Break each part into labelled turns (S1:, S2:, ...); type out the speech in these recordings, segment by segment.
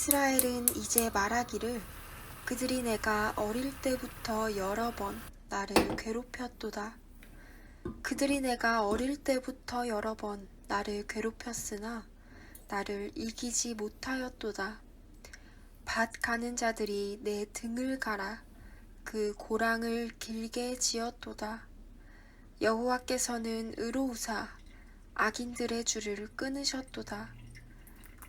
S1: 이스라엘은 이제 말하기를 그들이 내가 어릴 때부터 여러 번 나를 괴롭혔도다. 그들이 내가 어릴 때부터 여러 번 나를 괴롭혔으나 나를 이기지 못하였도다. 밭 가는 자들이 내 등을 갈아 그 고랑을 길게 지었도다. 여호와께서는 의로우사 악인들의 줄을 끊으셨도다.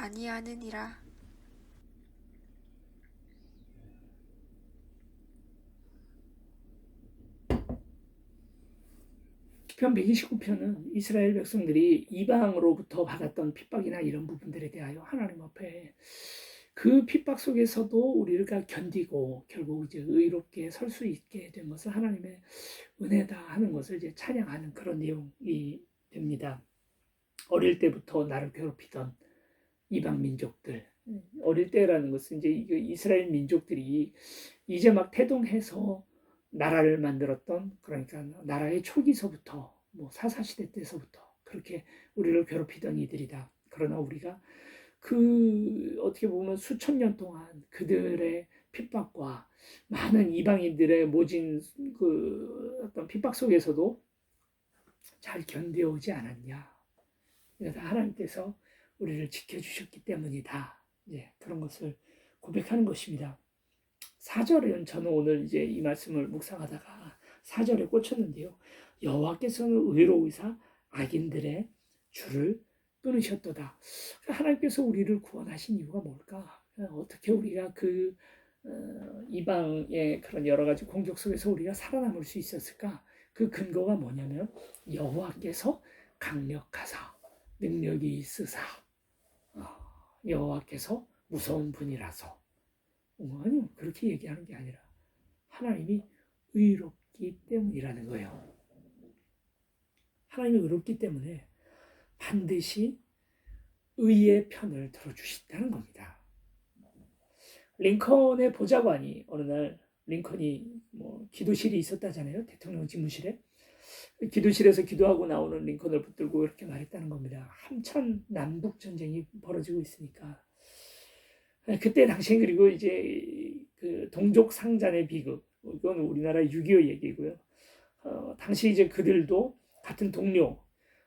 S1: 아니하느니라.
S2: 시편 129편은 이스라엘 백성들이 이방으로부터 받았던 핍박이나 이런 부분들에 대하여 하나님 앞에 그 핍박 속에서도 우리가 견디고 결국 이제 의롭게 설 수 있게 된 것은 하나님의 은혜다 하는 것을 이제 찬양하는 그런 내용이 됩니다. 어릴 때부터 나를 괴롭히던 이방 민족들. 어릴 때라는 것은 이제 이스라엘 민족들이 이제 막 태동해서 나라를 만들었던 그러니까 나라의 초기서부터 뭐 사사 시대 때서부터 그렇게 우리를 괴롭히던 이들이다. 그러나 우리가 그 어떻게 보면 수천 년 동안 그들의 핍박과 많은 이방인들의 모진 그 어떤 핍박 속에서도 잘 견뎌오지 않았냐. 그래서 하나님께서 우리를 지켜주셨기 때문이다. 예, 그런 것을 고백하는 것입니다. 4절은 저는 오늘 이제 이 말씀을 묵상하다가 4절에 꽂혔는데요. 여호와께서는 의로우사 악인들의 줄을 끊으셨도다. 하나님께서 우리를 구원하신 이유가 뭘까? 어떻게 우리가 그 어, 이방의 그런 여러 가지 공격 속에서 우리가 살아남을 수 있었을까? 그 근거가 뭐냐면 여호와께서 강력하사 능력이 있으사 어, 여호와께서 무서운 분이라서 어, 아니요 그렇게 얘기하는 게 아니라 하나님이 의롭기 때문이라는 거예요. 하나님이 의롭기 때문에 반드시 의의 편을 들어주신다는 겁니다. 링컨의 보좌관이 어느 날 링컨이 뭐 기도실이 있었다잖아요. 대통령 집무실에. 기도실에서 기도하고 나오는 링컨을 붙들고 이렇게 말했다는 겁니다. 한참 남북 전쟁이 벌어지고 있으니까. 그때 당시에 그리고 이제 그 동족 상잔의 비극. 이건 우리나라 6.25 얘기고요. 어, 당시 이제 그들도 같은 동료,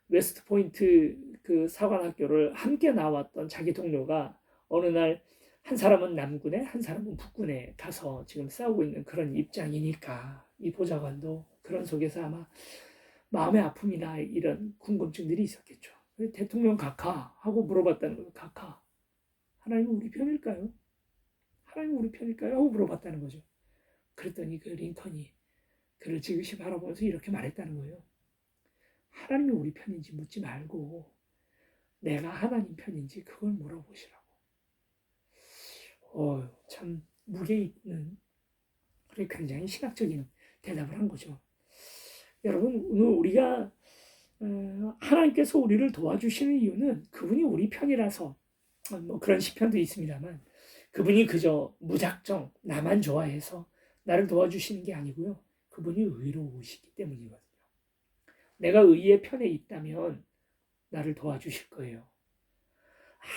S2: 웨스트 포인트 그 사관학교를 함께 나왔던 자기 동료가 어느 날 한 사람은 남군에 한 사람은 북군에 가서 지금 싸우고 있는 그런 입장이니까 이 보좌관도 그런 속에서 아마 마음의 아픔이나 이런 궁금증들이 있었겠죠. 대통령 각하 하고 물어봤다는 거예요. 각하. 하나님 우리 편일까요? 하나님 우리 편일까요? 하고 물어봤다는 거죠. 그랬더니 그 링컨이 그를 지그시 바라보면서 이렇게 말했다는 거예요. 하나님이 우리 편인지 묻지 말고 내가 하나님 편인지 그걸 물어보시라고. 어, 참 무게 있는 굉장히 신학적인 대답을 한 거죠. 여러분 우리가 어, 하나님께서 우리를 도와주시는 이유는 그분이 우리 편이라서 어, 뭐 그런 시편도 있습니다만 그분이 그저 무작정 나만 좋아해서 나를 도와주시는 게 아니고요. 그분이 의로우시기 때문이거든요. 내가 의의 편에 있다면 나를 도와주실 거예요.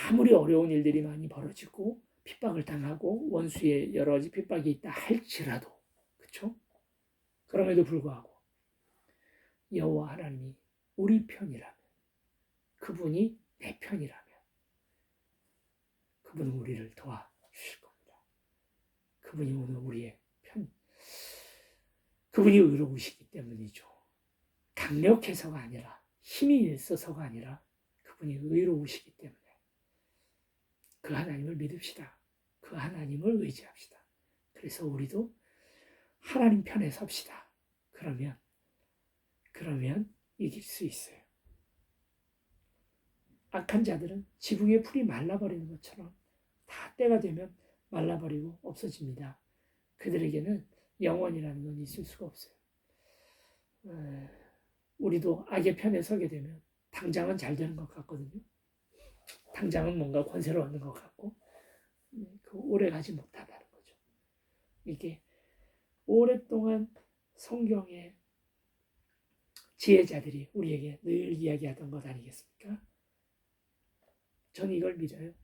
S2: 아무리 어려운 일들이 많이 벌어지고 핍박을 당하고 원수의 여러 가지 핍박이 있다 할지라도 그렇죠? 그럼에도 불구하고 여호와 하나님이 우리 편이라면 그분이 내 편이라면 그분은 우리를 도와주실 겁니다. 그분이 오늘 우리의 편 그분이 의로우시기 때문이죠. 강력해서가 아니라 힘이 있어서가 아니라 그분이 의로우시기 때문에 그 하나님을 믿읍시다. 그 하나님을 의지합시다. 그래서 우리도 하나님 편에 섭시다. 그러면 그러면 이길 수 있어요. 악한 자들은 지붕의 풀이 말라버리는 것처럼 다 때가 되면 말라버리고 없어집니다. 그들에게는 영원이라는 건 있을 수가 없어요. 에, 우리도 악의 편에 서게 되면 당장은 잘 되는 것 같거든요. 당장은 뭔가 권세를 얻는 것 같고 음, 그 오래 가지 못하다는 거죠. 이게 오랫동안 성경의 지혜자들이 우리에게 늘 이야기하던 것 아니겠습니까? 저는 이걸 믿어요.